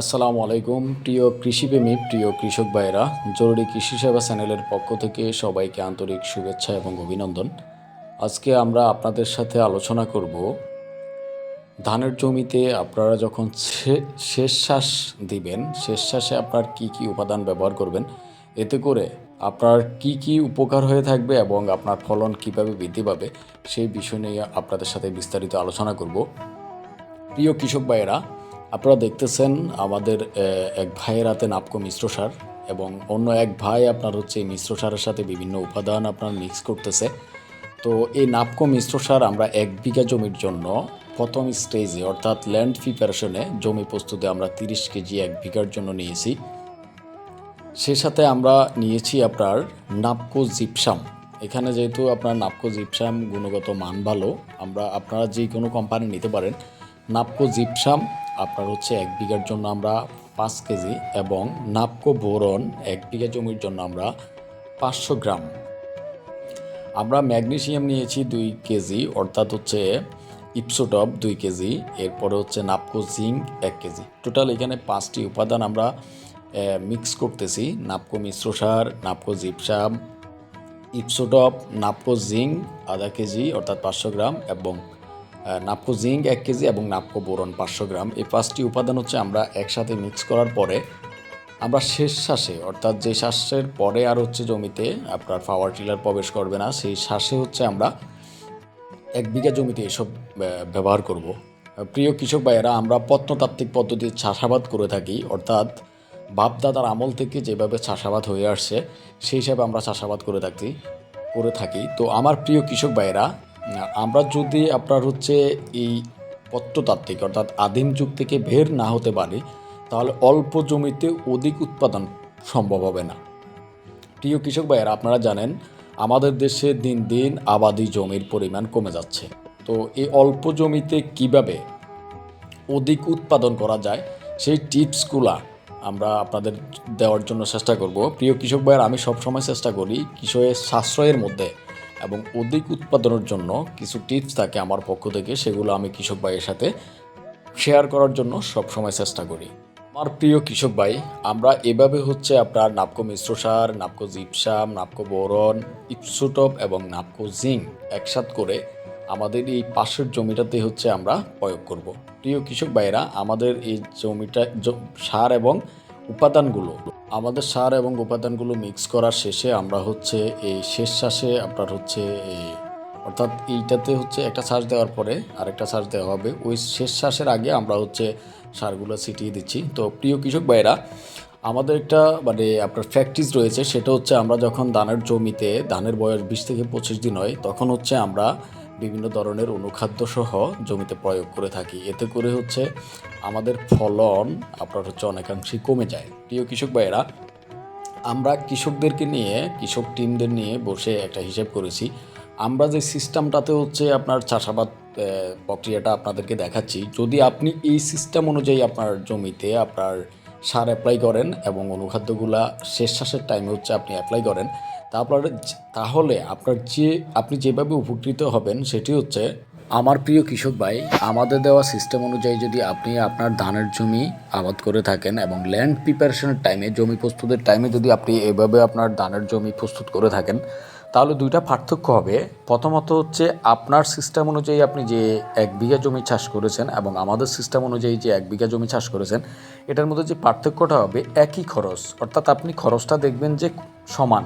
আসসালামু আলাইকুম, প্রিয় কৃষিপ্রেমী, প্রিয় কৃষক ভাইয়েরা, জরুরি কৃষি সেবা চ্যানেলের পক্ষ থেকে সবাইকে আন্তরিক শুভেচ্ছা এবং অভিনন্দন। আজকে আমরা আপনাদের সাথে আলোচনা করব, ধানের জমিতে আপনারা যখন শেষ শ্বাস দিবেন শেষ শ্বাসে আপনার কি কি উপাদান ব্যবহার করবেন, এতে করে আপনার কি কি উপকার হয়ে থাকবে এবং আপনার ফলন কীভাবে বৃদ্ধি পাবে, সেই বিষয় নিয়ে আপনাদের সাথে বিস্তারিত আলোচনা করব। প্রিয় কৃষক ভাইয়েরা আপনারা দেখতেছেন আমাদের এক ভাইয়ের হাতে নাপকো মিশ্র সার এবং অন্য এক ভাই আপনার হচ্ছে এই মিশ্র সারের সাথে বিভিন্ন উপাদান আপনার মিক্স করতেছে। তো এই নাপকো মিশ্র সার আমরা এক বিঘা জমির জন্য প্রথম স্টেজে অর্থাৎ ল্যান্ড প্রিপারেশনে জমি প্রস্তুতে আমরা তিরিশ কেজি এক বিঘার জন্য নিয়েছি। সে সাথে আমরা নিয়েছি আপনার নাপকো জিপসাম। এখানে যেহেতু আপনার নাপকো জিপসাম গুণগত মান ভালো, আমরা আপনারা যে কোনো কোম্পানি নিতে পারেন। নাপকো জিপসাম আপনার হচ্ছে এক বিঘার জন্য আমরা পাঁচ কেজি এবং নাপকো বোরন এক বিঘা জমির জন্য আমরা পাঁচশো গ্রাম। আমরা ম্যাগনেসিয়াম নিয়েছি দুই কেজি, অর্থাৎ হচ্ছে ইপসোটপ দুই কেজি, এরপরে হচ্ছে নাপকো জিঙ্ক এক কেজি। টোটাল এখানে পাঁচটি উপাদান আমরা মিক্স করতেছি, নাপকো মিশ্র সার, নাপকো জিপসাম, ইপসোটপ, নাপকো জিঙ্ক, আধা কেজি, অর্থাৎ পাঁচশো গ্রাম এবং নাপকো জিঙ্ক এক কেজি এবং নাপকো বোরন পাঁচশো গ্রাম। এই পাঁচটি উপাদান হচ্ছে আমরা একসাথে মিক্স করার পরে আমরা শেষ শ্বাসে, অর্থাৎ যে শ্বাসের পরে আর হচ্ছে জমিতে আপনার পাওয়ার টিলার প্রবেশ করবে না, সেই শ্বাসে হচ্ছে আমরা এক বিঘা জমিতে এসব ব্যবহার করব। প্রিয় কৃষক ভাইয়েরা, আমরা প্রত্নতাত্ত্বিক পদ্ধতিতে চাষাবাদ করে থাকি, অর্থাৎ বাপদাদার আমল থেকে যেভাবে চাষাবাদ হয়ে আসছে, সেই হিসাবে আমরা চাষাবাদ করে থাকি করে থাকি। তো আমার প্রিয় কৃষক ভাইয়েরা আমরা যদি আপনার হচ্ছে এই প্রত্নতাত্ত্বিক অর্থাৎ আদিম যুগ থেকে বের না হতে পারি, তাহলে অল্প জমিতে অধিক উৎপাদন সম্ভব হবে না। প্রিয় কৃষক ভাইয়েরা, আপনারা জানেন, আমাদের দেশে দিন দিন আবাদি জমির পরিমাণ কমে যাচ্ছে। তো এই অল্প জমিতে কীভাবে অধিক উৎপাদন করা যায়, সেই টিপসগুলা আমরা আপনাদের দেওয়ার জন্য চেষ্টা করব। প্রিয় কৃষক ভাইয়ের, আমি সবসময় চেষ্টা করি কৃষকের সাশ্রয়ের মধ্যে এবং অধিক উৎপাদনের জন্য কিছু টিপস থাকে আমার পক্ষ থেকে, সেগুলো আমি কৃষক ভাইয়ের সাথে শেয়ার করার জন্য সবসময় চেষ্টা করি আমার প্রিয় কৃষক ভাই, আমরা এভাবে হচ্ছে আপনার নাপকো মিশ্র সার, নাপকো জিপসাম, নাপকো বোরন, ইপসোটপ এবং নাপকো জিঙ্ক একসাথ করে আমাদের এই পাশের জমিটাতে হচ্ছে আমরা প্রয়োগ করব। প্রিয় কৃষক ভাইরা আমাদের এই জমিটা, সার এবং উপাদানগুলো আমাদের সার এবং উপাদানগুলো মিক্স করার শেষে আমরা হচ্ছে এই শেষ শ্বাসে আপনার হচ্ছে এই অর্থাৎ এইটাতে হচ্ছে একটা শ্বাস দেওয়ার পরে আরেকটা শ্বাস দেওয়া হবে। ওই শেষ শ্বাসের আগে আমরা হচ্ছে সারগুলো ছিটিয়ে দিচ্ছি। তো প্রিয় কৃষক ভাইরা, আমাদের একটা মানে আপনার প্র্যাকটিস রয়েছে, সেটা হচ্ছে আমরা যখন ধানের জমিতে, ধানের বয়স বিশ থেকে পঁচিশ দিন হয়, তখন হচ্ছে আমরা বিভিন্ন ধরনের অনুখাদ্য সহ জমিতে প্রয়োগ করে থাকি। এতে করে হচ্ছে আমাদের ফলন আপনার হচ্ছে অনেকাংশেই কমে যায়। প্রিয় কৃষক ভাইয়েরা, আমরা কৃষকদেরকে নিয়ে, কৃষক টিমদের নিয়ে বসে একটা হিসেব করেছি। আমরা যে সিস্টেমটাতে হচ্ছে আপনার চাষাবাদ প্রক্রিয়াটা আপনাদেরকে দেখাচ্ছি। যদি আপনি এই সিস্টেম অনুযায়ী আপনার জমিতে আপনার সার অ্যাপ্লাই করেন এবং অনুখাদ্যগুলা শেষ শ্বাসের টাইমে হচ্ছে আপনি অ্যাপ্লাই করেন। তা আপনার তাহলে আপনার যে, আপনি যেভাবে উপকৃত হবেন সেটি হচ্ছে আমার প্রিয় কৃষক ভাই, আমাদের দেওয়া সিস্টেম অনুযায়ী যদি আপনি আপনার ধানের জমি আবাদ করে থাকেন এবং ল্যান্ড প্রিপারেশনের টাইমে জমি প্রস্তুতের টাইমে যদি আপনি এভাবে আপনার ধানের জমি প্রস্তুত করে থাকেন, তাহলে দুইটা পার্থক্য হবে। প্রথমত হচ্ছে, আপনার সিস্টেম অনুযায়ী আপনি যে এক বিঘা জমি চাষ করেছেন এবং আমাদের সিস্টেম অনুযায়ী যে এক বিঘা জমি চাষ করেছেন, এটার মধ্যে যে পার্থক্যটা হবে একই খরচ। অর্থাৎ আপনি খরচটা দেখবেন যে সমান।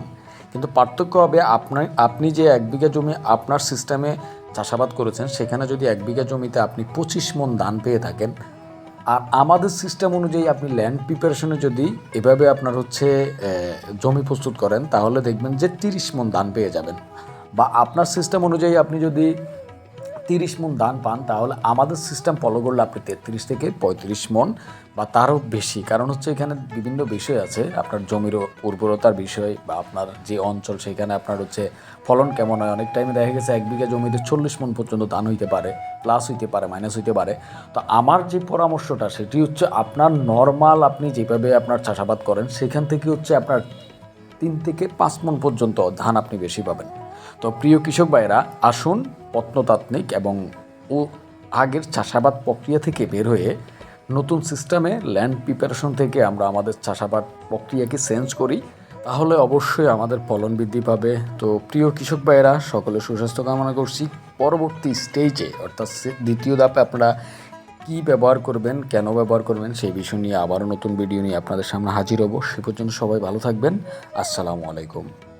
কিন্তু পার্থক্য হবে আপনার আপনি যে এক বিঘা জমি আপনার সিস্টেমে চাষাবাদ করেছেন, সেখানে যদি এক বিঘা জমিতে আপনি পঁচিশ মন ধান পেয়ে থাকেন, আর আমাদের সিস্টেম অনুযায়ী আপনি ল্যান্ড প্রিপারেশনে যদি এভাবে আপনার হচ্ছে জমি প্রস্তুত করেন, তাহলে দেখবেন যে তিরিশ মন ধান পেয়ে যাবেন। বা আপনার সিস্টেম অনুযায়ী আপনি যদি তিরিশ মন ধান পান, তাহলে আমাদের সিস্টেম ফলো করলে আপনি তেত্রিশ থেকে পঁয়ত্রিশ মন বা তারও বেশি। কারণ হচ্ছে এখানে বিভিন্ন বিষয় আছে, আপনার জমির উর্বরতার বিষয় বা আপনার যে অঞ্চল সেখানে আপনার হচ্ছে ফলন কেমন হয়, অনেক টাইমে দেখা গেছে এক বিঘা জমিতে চল্লিশ মন পর্যন্ত ধান হইতে পারে প্লাস হইতে পারে মাইনাস হইতে পারে। তো আমার যে পরামর্শটা, সেটি হচ্ছে আপনার নর্মাল আপনি যেভাবে আপনার চাষাবাদ করেন, সেখান থেকে হচ্ছে আপনার তিন থেকে পাঁচ মন পর্যন্ত ধান আপনি বেশি পাবেন। তো প্রিয় কৃষক ভাইরা আসুন প্রত্নতাত্ত্বিক এবং ও আগের চাষাবাদ প্রক্রিয়া থেকে বের হয়ে নতুন সিস্টেমে ল্যান্ড প্রিপারেশন থেকে আমরা আমাদের চাষাবাদ প্রক্রিয়াকে চেঞ্জ করি। তাহলে অবশ্যই আমাদের ফলন বৃদ্ধি পাবে। তো প্রিয় কৃষক ভাইয়েরা, সকলে সুস্বাস্থ্য কামনা করছি। পরবর্তী স্টেজে অর্থাৎ দ্বিতীয় ধাপে আপনারা কী ব্যবহার করবেন, কেন ব্যবহার করবেন, সেই বিষয় নিয়ে আবারও নতুন ভিডিও নিয়ে আপনাদের সামনে হাজির হব। সে পর্যন্ত সবাই ভালো থাকবেন। আসসালামু আলাইকুম।